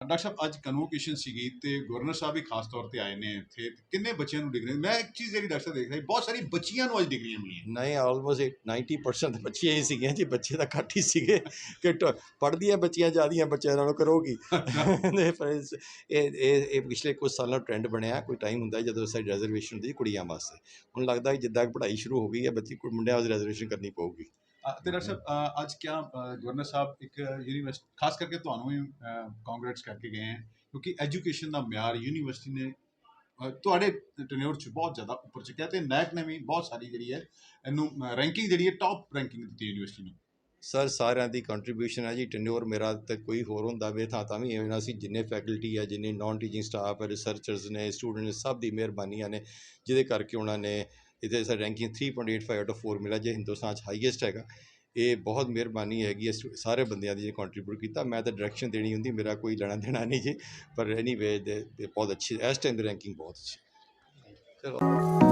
Doctor ਸਾਹਿਬ ਅੱਜ convocation ਸੀਗੀ ਤੇ ਗਵਰਨਰ ਸਾਹਿਬ ਵੀ ਖਾਸ ਤੌਰ ਤੇ ਆਏ ਨੇ ਇੱਥੇ ਤੇ ਕਿੰਨੇ ਬੱਚਿਆਂ ਨੂੰ ਡਿਗਰੀ ਮੈਂ ਇੱਕ ਚੀਜ਼ ਜਿਹੜੀ ਡਾਕਟਰ ਸਾਹਿਬ ਦੇਖ ਰਿਹਾ ਬਹੁਤ ਸਾਰੀ ਬੱਚੀਆਂ ਨੂੰ ਅੱਜ ਡਿਗਰੀਆਂ ਮਿਲੀਆਂ। ਨਹੀਂ ਆਲਮੋਸਟ 90% ਬੱਚੀਆਂ ਹੀ ਸੀਗੀਆਂ ਜੀ ਬੱਚੇ ਤਾਂ ਘੱਟ ਹੀ ਸੀਗੇ। ਕਿ ਪੜ੍ਹਦੀਆਂ ਬੱਚੀਆਂ ਜ਼ਿਆਦੀਆਂ ਬੱਚਿਆਂ ਨਾਲੋਂ ਕਰੋਗੀ ਇਹ ਇਹ ਇਹ ਪਿਛਲੇ ਕੁਝ ਸਾਲਾਂ ਟ੍ਰੈਂਡ ਬਣਿਆ ਕੋਈ ਟਾਈਮ ਹੁੰਦਾ ਜਦੋਂ ਸਾਡੀ ਰਿਜ਼ਰਵੇਸ਼ਨ ਹੁੰਦੀ ਕੁੜੀਆਂ ਵਾਸਤੇ। ਹੁਣ ਲੱਗਦਾ ਜਿੱਦਾਂ ਪੜ੍ਹਾਈ ਸ਼ੁਰੂ ਹੋ ਗਈ ਹੈ ਬੱਚੀ ਕੁ- ਮੁੰਡਿਆਂ ਵਾਸਤੇ ਰਿਜ਼ਰਵੇਸ਼ਨ ਕਰਨੀ ਪਊਗੀ। ਤੇ ਡਾਕਟਰ ਸਾਹਿਬ ਅੱਜ ਕਿਆ ਗਵਰਨਰ ਸਾਹਿਬ ਇੱਕ ਯੂਨੀਵਰਸਿਟੀ ਖਾਸ ਕਰਕੇ ਤੁਹਾਨੂੰ ਵੀ ਕਾਂਗਰੈਟਸ ਕਰਕੇ ਗਏ ਹੈ, ਕਿਉਂਕਿ ਐਜੂਕੇਸ਼ਨ ਦਾ ਮਿਆਰ ਯੂਨੀਵਰਸਿਟੀ ਨੇ ਤੁਹਾਡੇ ਟੈਨਿਓਰ ਚ ਬਹੁਤ ਜ਼ਿਆਦਾ ਉੱਪਰ ਚੁੱਕਿਆ ਤੇ ਨੈਕ ਨੇ ਵੀ ਬਹੁਤ ਸਾਰੀ ਜਿਹੜੀ ਹੈ, ਇਹਨੂੰ ਰੈਂਕਿੰਗ ਜਿਹੜੀ ਹੈ ਟੌਪ ਰੈਂਕਿੰਗ ਦਿੱਤੀ ਯੂਨੀਵਰਸਿਟੀ ਨੂੰ। ਸਰ ਸਾਰਿਆਂ ਦੀ ਕੰਟਰੀਬਿਊਸ਼ਨ ਹੈ ਜੀ ਟੈਨਿਓਰ ਮੇਰਾ ਤਾਂ ਕੋਈ ਹੋਰ ਹੁੰਦਾ ਵੇ ਤਾਂ ਤਾਂ ਵੀ ਐਵੇਂ ਨਾ ਸੀ, ਜਿੰਨੇ ਫੈਕਲਟੀ ਆ ਜਿੰਨੇ ਨਾਨ ਟੀਚਿੰਗ ਸਟਾਫ ਰਿਸਰਚਰਸ ਨੇ ਸਟੂਡੈਂਟ ਸਭ ਦੀ ਮਿਹਰਬਾਨੀਆਂ ਨੇ, ਜਿਹਦੇ ਕਰਕੇ ਉਹਨਾਂ ਨੇ ਇਹਦੇ ਸਰ ਰੈਂਕਿੰਗ 3.85 ਆਊਟ ਆਫ 4 ਮਿਲਿਆ, ਜੇ ਹਿੰਦੁਸਤਾਨ 'ਚ ਹਾਈਐਸਟ ਹੈਗਾ। ਇਹ ਬਹੁਤ ਮਿਹਰਬਾਨੀ ਹੈਗੀ ਹੈ ਸਾਰੇ ਬੰਦਿਆਂ ਦੀ ਜਿਹਨੇ ਕੰਟਰੀਬਿਊਟ ਕੀਤਾ। ਮੈਂ ਤਾਂ ਡਾਇਰੈਕਸ਼ਨ ਦੇਣੀ ਹੁੰਦੀ, ਮੇਰਾ ਕੋਈ ਲੈਣਾ ਦੇਣਾ ਨਹੀਂ ਜੀ। ਪਰ ਐਨੀਵੇ ਦੇ ਦੇ ਬਹੁਤ ਅੱਛੀ, ਇਸ ਟਾਈਮ ਦੀ ਰੈਂਕਿੰਗ ਬਹੁਤ ਅੱਛੀ। ਚਲੋ।